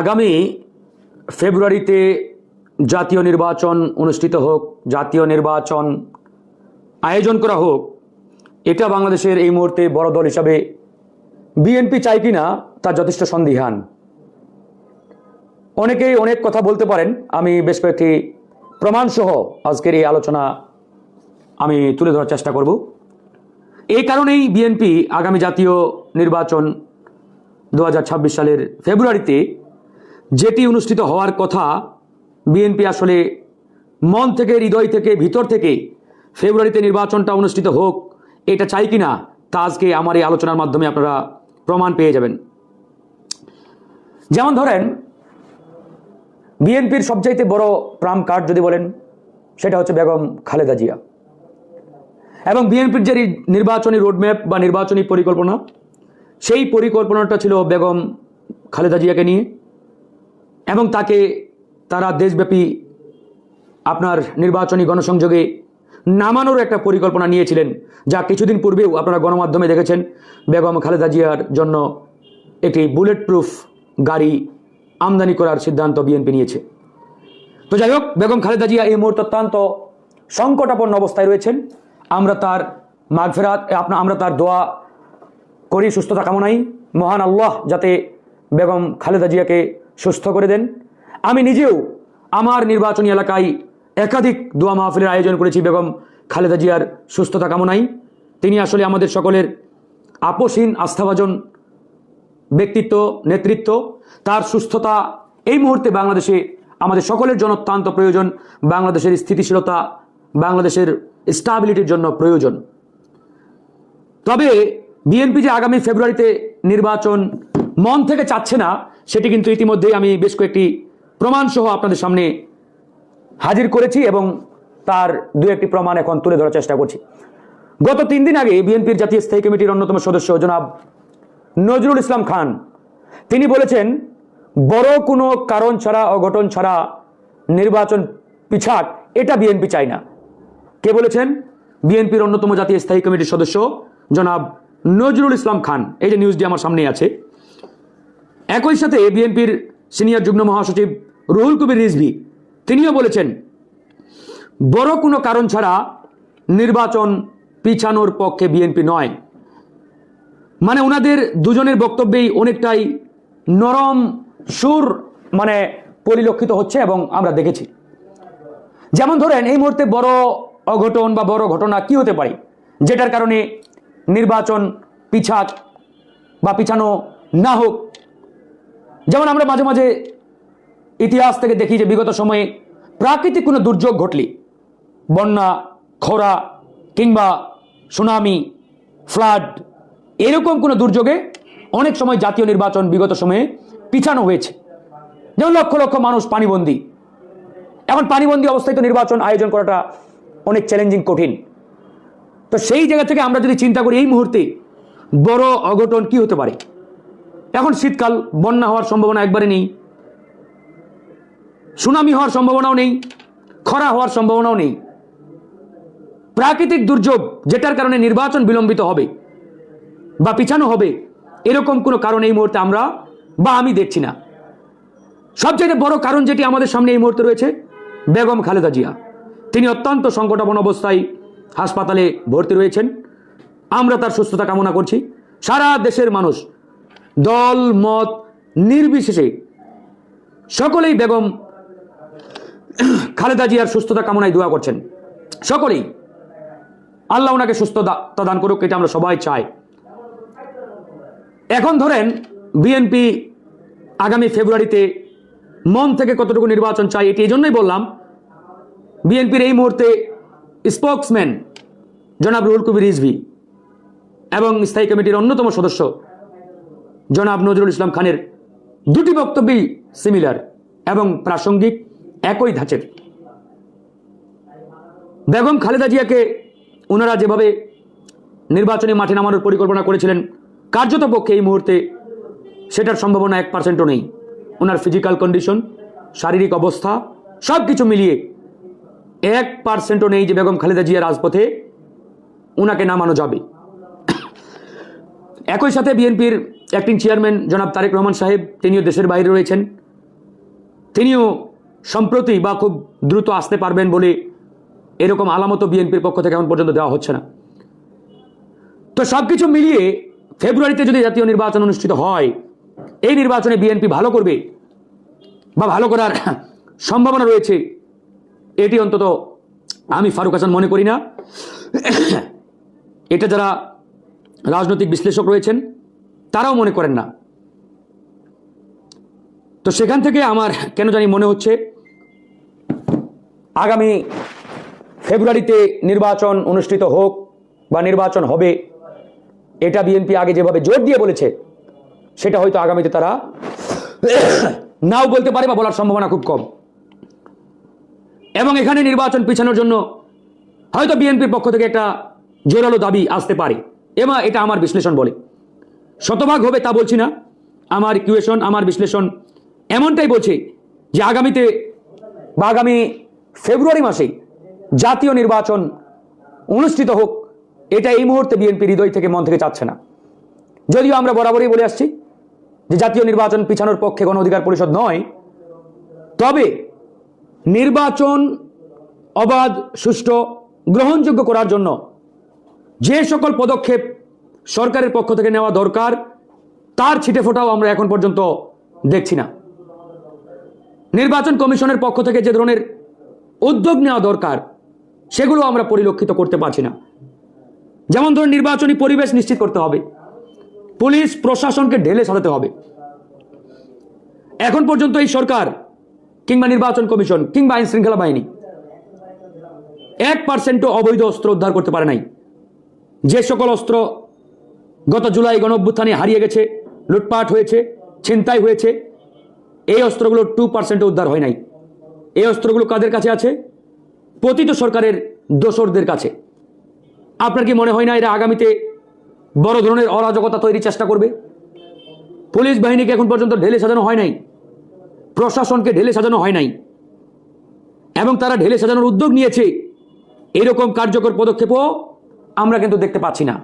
আগামী ফেব্রুয়ারিতে জাতীয় নির্বাচন অনুষ্ঠিত হোক, জাতীয় নির্বাচন আয়োজন করা হোক, এটা বাংলাদেশের এই মুহূর্তে বড় দল হিসাবে বিএনপি চাই কিনা তার যথেষ্ট সন্দিহান। অনেকেই অনেক কথা বলতে পারেন, আমি বেশ কয়েকটি প্রমাণসহ আজকের এই আলোচনা আমি তুলে ধরার চেষ্টা করব। এই কারণেই বিএনপি আগামী জাতীয় নির্বাচন দু হাজার ছাব্বিশ সালের ফেব্রুয়ারিতে যেটি অনুষ্ঠিত হওয়ার কথা বিএনপি আসলে মন থেকে, হৃদয় থেকে, ভিতর থেকে ফেব্রুয়ারিতে নির্বাচনটা অনুষ্ঠিত হোক, এটা চাই কিনা, তা আজকে আমার এই আলোচনার মাধ্যমে আপনারা প্রমাণ পেয়ে যাবেন। যেমন ধরেন, বিএনপির সবচাইতে বড় প্রাম কার্ড যদি বলেন, সেটা হচ্ছে বেগম খালেদা জিয়া। এবং বিএনপির যে নির্বাচনী রোডম্যাপ বা নির্বাচনী পরিকল্পনা, সেই পরিকল্পনাটা ছিল বেগম খালেদা জিয়াকে নিয়ে। এবং তাকে তারা দেশব্যাপী আপনার নির্বাচনী গণসংযোগে নামানোর একটা পরিকল্পনা নিয়েছিলেন, যা কিছুদিন পূর্বেও আপনারা গণমাধ্যমে দেখেছেন। বেগম খালেদা জিয়ার জন্য একটি বুলেট প্রুফ গাড়ি আমদানি করার সিদ্ধান্ত বিএনপি নিয়েছে। তো যাই হোক, বেগম খালেদা জিয়া এই মুহূর্তে অত্যন্ত সংকটাপন্ন অবস্থায় রয়েছেন। আমরা তার মাগফেরাত, আপনা, আমরা তার দোয়া করি, সুস্থতা কামনাই। মহান আল্লাহ যাতে বেগম খালেদা জিয়াকে সুস্থ করে দেন। আমি নিজেও আমার নির্বাচনী এলাকায় একাধিক দোয়া মাহফিলের আয়োজন করেছি বেগম খালেদা জিয়ার সুস্থতা কামনাই তিনি আসলে আমাদের সকলের আপোষহীন, আস্থাভাজন ব্যক্তিত্ব, নেতৃত্ব। তার সুস্থতা এই মুহূর্তে বাংলাদেশে আমাদের সকলের জন্য অত্যন্ত প্রয়োজন। বাংলাদেশের স্থিতিশীলতা, বাংলাদেশের স্টাবিলিটির জন্য প্রয়োজন। তবে বিএনপি যে আগামী ফেব্রুয়ারিতে নির্বাচন মন থেকে চাচ্ছে না, সেটি কিন্তু ইতিমধ্যেই আমি বেশ কয়েকটি প্রমাণসহ আপনাদের সামনে হাজির করেছি এবং তার দু একটি প্রমাণ এখন তুলে ধরার চেষ্টা করছি। গত তিন দিন আগে বিএনপির জাতীয় স্থায়ী কমিটির অন্যতম সদস্য জনাব নজরুল ইসলাম খান, তিনি বলেছেন, বড় কোনো কারণ ছাড়া, অঘটন ছাড়া নির্বাচন পিছাক, এটা বিএনপি চায় না। কে বলেছেন? বিএনপির অন্যতম জাতীয় স্থায়ী কমিটির সদস্য জনাব নজরুল ইসলাম খান। এই যে নিউজটি আমার সামনে আছে। একই সাথে বিএনপির সিনিয়র যুগ্ম মহাসচিব রুহুল কবির রিজভি, তিনিও বলেছেন, বড় কোনো কারণ ছাড়া নির্বাচন পিছানোর পক্ষে বিএনপি নয়। মানে ওনাদের দুজনের বক্তব্যেই অনেকটাই নরম সুর মানে পরিলক্ষিত হচ্ছে এবং আমরা দেখেছি। যেমন ধরেন, এই মুহূর্তে বড় অঘটন বা বড় ঘটনা কি হতে পারে, যেটার কারণে নির্বাচন পিছাক বা পিছানো না হোক যেমন আমরা মাঝে মাঝে ইতিহাস থেকে দেখি যে বিগত সময়ে প্রাকৃতিক কোনো দুর্যোগ ঘটলে। বন্যা, খরা কিংবা সুনামি, ফ্লাড এরকম কোনো দুর্যোগে অনেক সময় জাতীয় নির্বাচন বিগত সময়ে পিছানো হয়েছে। যেমন লক্ষ লক্ষ মানুষ পানিবন্দী। এখন পানিবন্দী অবস্থায় তো নির্বাচন আয়োজন করাটা অনেক চ্যালেঞ্জিং কঠিন। তো সেই জায়গা থেকে আমরা যদি চিন্তা করি এই মুহূর্তে বড় অঘটন কি হতে পারে? এখন শীতকাল, বন্যা হওয়ার সম্ভাবনা একবারে নেই। সুনামি হওয়ার সম্ভাবনাও নেই, খরা হওয়ার সম্ভাবনাও নেই। প্রাকৃতিক দুর্যোগ, যেটার কারণে নির্বাচন বিলম্বিত হবে বা পিছানো হবে, এরকম কোনো কারণ এই মুহূর্তে আমরা বা আমি দেখছি না। সবচেয়ে বড় কারণ যেটি আমাদের সামনে এই মুহূর্তে রয়েছে, বেগম খালেদা জিয়া। তিনি অত্যন্ত সংকটাপন্ন অবস্থায় হাসপাতালে ভর্তি রয়েছেন। আমরা তার সুস্থতা কামনা করছি। সারা দেশের মানুষ দল, মত নির্বিশেষে সকলেই বেগম খালেদা জিয়ার সুস্থতা কামনায় দোয়া করছেন। সকলেই আল্লাহ ওনাকে সুস্থতা দান করুক, এটা আমরা সবাই চাই। এখন ধরেন বিএনপি আগামী ফেব্রুয়ারিতে মন থেকে কতটুকু নির্বাচন চাই এটি এই জন্যই বললাম, বিএনপির এই মুহূর্তে স্পোক্সম্যান জনাব রুহুল কবির রিজভি এবং স্থায়ী কমিটির অন্যতম সদস্য জনাব নজরুল ইসলাম খানের দুটি বক্তব্যই সিমিলার এবং প্রাসঙ্গিক একই ধাঁচের। বেগম খালেদা জিয়াকে ওনারা যেভাবে নির্বাচনী মাঠে নামানোর পরিকল্পনা করেছিলেন, কার্যত পক্ষে এই মুহূর্তে সেটার সম্ভাবনা এক পার্সেন্টও নেই। ওনার ফিজিক্যাল কন্ডিশন শারীরিক অবস্থা সব কিছু মিলিয়ে এক পার্সেন্টও নেই যে বেগম খালেদা জিয়া রাজপথে ওনাকে নামানো যাবে। একই সাথে বিএনপির অ্যাক্টিং চেয়ারম্যান জনাব তারেক রহমান সাহেব, তিনিও দেশের বাইরে রয়েছেন। তিনিও সম্প্রতি বা খুব দ্রুত আসতে পারবেন বলে এরকম আলামত বিএনপির পক্ষ থেকে এখন পর্যন্ত দেওয়া হচ্ছে না। তো সব কিছু মিলিয়ে ফেব্রুয়ারিতে যদি জাতীয় নির্বাচন অনুষ্ঠিত হয়, এই নির্বাচনে বিএনপি ভালো করবে বা ভালো করার সম্ভাবনা রয়েছে, এটি অন্তত আমি ফারুক হাসান মনে করি না। এটা যারা রাজনৈতিক বিশ্লেষক রয়েছেন, তারাও মনে করেন না। তো সেখান থেকে আমার কেন জানি মনে হচ্ছে, আগামী ফেব্রুয়ারিতে নির্বাচন অনুষ্ঠিত হোক বা নির্বাচন হবে, এটা বিএনপি আগে যেভাবে জোর দিয়ে বলেছে, সেটা হয়তো আগামীতে তারা নাও বলতে পারে বা বলার সম্ভাবনা খুব কম। এবং এখানে নির্বাচন পিছানোর জন্য হয়তো বিএনপির পক্ষ থেকে একটা জোরালো দাবি আসতে পারে। এবং এটা আমার বিশ্লেষণ বলে। শতভাগ হবে তা বলছি না। আমার ইকুয়েশন আমার বিশ্লেষণ এমনটাই বলছে যে আগামীতে বা আগামী ফেব্রুয়ারি মাসে জাতীয় নির্বাচন অনুষ্ঠিত হোক, এটা এই মুহূর্তে বিএনপি হৃদয় থেকে মন থেকে চাচ্ছে না। যদিও আমরা বরাবরই বলে আসছি যে জাতীয় নির্বাচন পিছানোর পক্ষে গণ অধিকার পরিষদ নয়, তবে নির্বাচন অবাধ, সুষ্ঠু, গ্রহণযোগ্য করার জন্য যে সকল পদক্ষেপ সরকারের পক্ষ থেকে নেওয়া দরকার, তার ছিটে ফোটাও আমরা এখন পর্যন্ত দেখছি না। নির্বাচন কমিশনের পক্ষ থেকে যে ধরনের উদ্যোগ নেওয়া দরকার, সেগুলো আমরা পরিলক্ষিত করতে পারছি না। যেমন ধরুন নির্বাচনী পরিবেশ নিশ্চিত করতে হবে, পুলিশ প্রশাসনকে ঢেলে সাজাতে হবে। এখন পর্যন্ত এই সরকার কিংবা নির্বাচন কমিশন কিংবা আইন শৃঙ্খলা বাহিনী এক পার্সেন্টও অবৈধ অস্ত্র উদ্ধার করতে পারে নাই। যে সকল অস্ত্র গত জুলাই গণঅভ্যুত্থানে হারিয়ে গেছে, লুটপাট হয়েছে, ছিনতাই হয়েছে, এই অস্ত্রগুলো টু পার্সেন্টও উদ্ধার হয় নাই। এই অস্ত্রগুলো কাদের কাছে আছে? পতিত সরকারের দোসরদের কাছে। আপনার কি মনে হয় না এরা আগামীতে বড় ধরনের অরাজকতা তৈরির চেষ্টা করবে? পুলিশ বাহিনীকে এখন পর্যন্ত ঢেলে সাজানো হয় নাই। প্রশাসনকে ঢেলে সাজানো হয় নাই। এবং তারা ঢেলে সাজানোর উদ্যোগ নিয়েছে। এরকম কার্যকর পদক্ষেপও আমরা কিন্তু দেখতে পাচ্ছি না।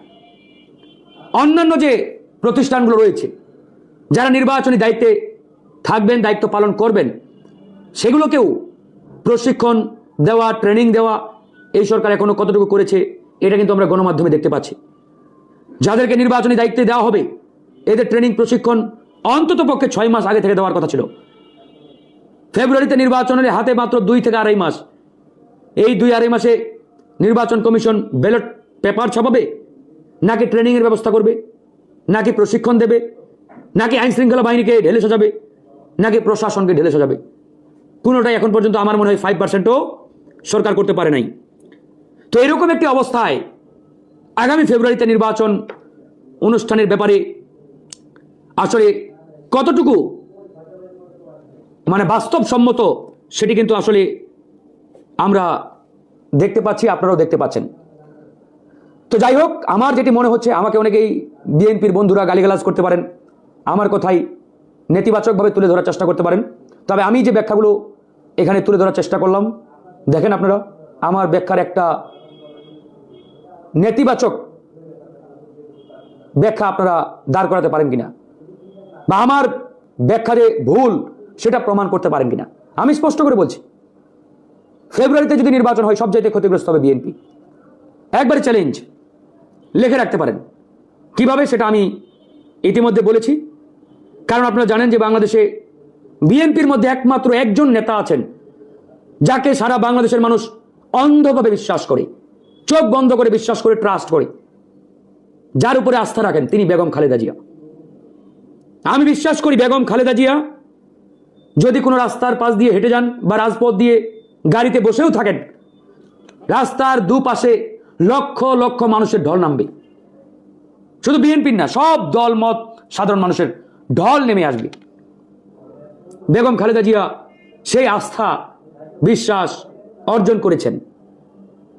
অন্যান্য যে প্রতিষ্ঠানগুলো রয়েছে, যারা নির্বাচনী দায়িত্বে থাকবেন, দায়িত্ব পালন করবেন, সেগুলোকেও প্রশিক্ষণ দেওয়া, ট্রেনিং দেওয়া এই সরকার এখনও কতটুকু করেছে, এটা কিন্তু আমরা গণমাধ্যমে দেখতে পাচ্ছি। যাদেরকে নির্বাচনী দায়িত্বে দেওয়া হবে, এদের ট্রেনিং, প্রশিক্ষণ অন্তত পক্ষে ছয় মাস আগে থেকে দেওয়ার কথা ছিল। ফেব্রুয়ারিতে নির্বাচনের হাতে মাত্র দুই থেকে আড়াই মাস। এই দুই আড়াই মাসে নির্বাচন কমিশন ব্যালট পেপার ছাপাবে? নাকি ট্রেনিংয়ের ব্যবস্থা করবে? নাকি প্রশিক্ষণ দেবে? নাকি আইন শৃঙ্খলা বাহিনীকে ঢেলে সাজাবে? নাকি প্রশাসনকে ঢেলে সাজাবে? কোনোটাই এখন পর্যন্ত আমার মনে হয় ফাইভ পার্সেন্টও সরকার করতে পারে নাই। তো এরকম একটি অবস্থায় আগামী ফেব্রুয়ারিতে নির্বাচন অনুষ্ঠানের ব্যাপারে আসলে কতটুকু মানে বাস্তবসম্মত সেটি কিন্তু আসলে আমরা দেখতে পাচ্ছি, আপনারাও দেখতে পাচ্ছেন। তো যাই হোক, আমার যেটি মনে হচ্ছে, আমাকে অনেকেই বিএনপির বন্ধুরা গালিগালাজ করতে পারেন। আমার কথাই নেতিবাচকভাবে তুলে ধরার চেষ্টা করতে পারেন। তবে আমি যে ব্যাখ্যাগুলো এখানে তুলে ধরার চেষ্টা করলাম, দেখেন আপনারা, আমার ব্যাখ্যার একটা নেতিবাচক ব্যাখ্যা আপনারা দাঁড় করাতে পারেন কিনা, বা আমার ব্যাখ্যা যে ভুল, সেটা প্রমাণ করতে পারেন কিনা। আমি স্পষ্ট করে বলছি, ফেব্রুয়ারিতে যদি নির্বাচন হয়, সবচাইতে ক্ষতিগ্রস্ত হবে বিএনপি। একবারে চ্যালেঞ্জ লিখে রাখতে পারেন। কীভাবে সেটা আমি ইতিমধ্যে বলেছি? কারণ আপনারা জানেন যে বাংলাদেশে বিএনপির মধ্যে একমাত্র একজন নেতা আছেন, যাকে সারা বাংলাদেশের মানুষ অন্ধভাবে বিশ্বাস করে, চোখ বন্ধ করে বিশ্বাস করে ট্রাস্ট করে। যার উপরে আস্থা রাখেন তিনি বেগম খালেদা জিয়া। আমি বিশ্বাস করি বেগম খালেদা জিয়া যদি কোনো রাস্তার পাশ দিয়ে হেঁটে যান বা রাজপথ দিয়ে গাড়িতে বসেও থাকেন, রাস্তার দুপাশে লক্ষ লক্ষ মানুষের ঢল নামবে। শুধু বিএনপির না, সব দল, মত, সাধারণ মানুষের ঢল নেমে আসবে। বেগম খালেদা জিয়া সেই আস্থা, বিশ্বাস অর্জন করেছেন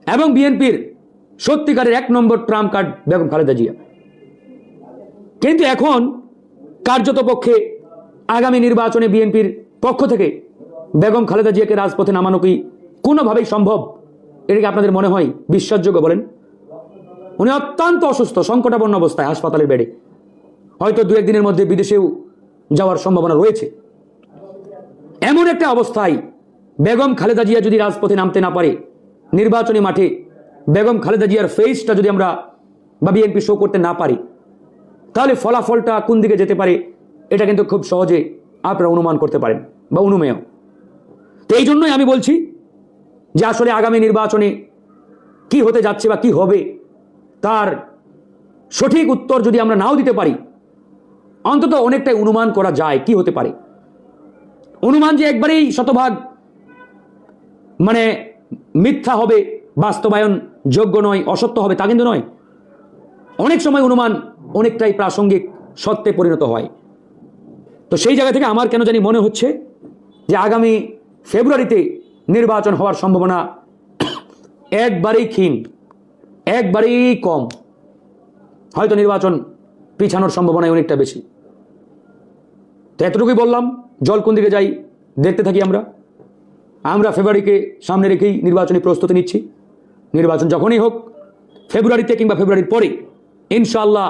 এবং বিএনপির সত্যিকারের এক নম্বর ট্রাম কার্ড বেগম খালেদা জিয়া। কিন্তু এখন কার্যত পক্ষে আগামী নির্বাচনে বিএনপির পক্ষ থেকে বেগম খালেদা জিয়াকে রাজপথে নামানো কি কোনোভাবেই সম্ভব? এটা কি আপনাদের মনে হয় বিশ্বাসযোগ্য বলেন? উনি অত্যন্ত অসুস্থ, সংকটাপন্ন অবস্থায় হাসপাতালের বেডে। হয়তো দু একদিনের মধ্যে বিদেশেও যাওয়ার সম্ভাবনা রয়েছে। এমন একটা অবস্থায় বেগম খালেদা জিয়া যদি রাজপথে নামতে না পারে, নির্বাচনী মাঠে বেগম খালেদা জিয়ার ফেসটা যদি আমরা বা বিএনপি শো করতে না পারি, তাহলে ফলাফলটা কোন দিকে যেতে পারে, এটা কিন্তু খুব সহজে আপনারা অনুমান করতে পারেন বা অনুমেয়। তো এই জন্যই আমি বলছি যে আসলে আগামী নির্বাচনে কি হতে যাচ্ছে বা কি হবে, তার সঠিক উত্তর যদি আমরা নাও দিতে পারি, অন্তত অনেকটাই অনুমান করা যায় কি হতে পারে। অনুমান যে একবারেই শতভাগ মানে মিথ্যা হবে, বাস্তবায়ন যোগ্য নয়, অসত্য হবে তা কিন্তু নয়। অনেক সময় অনুমান অনেকটাই প্রাসঙ্গিক, সত্যে পরিণত হয়। তো সেই জায়গা থেকে আমার কেন জানি মনে হচ্ছে যে আগামী ফেব্রুয়ারিতে নির্বাচন হওয়ার সম্ভাবনা একবারেই ক্ষীণ, একবারেই কম। হয়তো নির্বাচন পিছানোর সম্ভাবনাই অনেকটা বেশি। তো এতটুকুই বললাম, জল কোন দিকে যাই দেখতে থাকি আমরা। আমরা ফেব্রুয়ারিকে সামনে রেখেই নির্বাচনী প্রস্তুতি নিচ্ছি। নির্বাচন যখনই হোক, ফেব্রুয়ারিতে কিংবা ফেব্রুয়ারির পরে ইনশাল্লাহ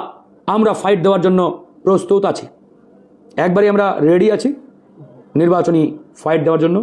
আমরা ফাইট দেওয়ার জন্য প্রস্তুত আছি। একবারই আমরা রেডি আছি নির্বাচনী ফাইট দেওয়ার জন্য।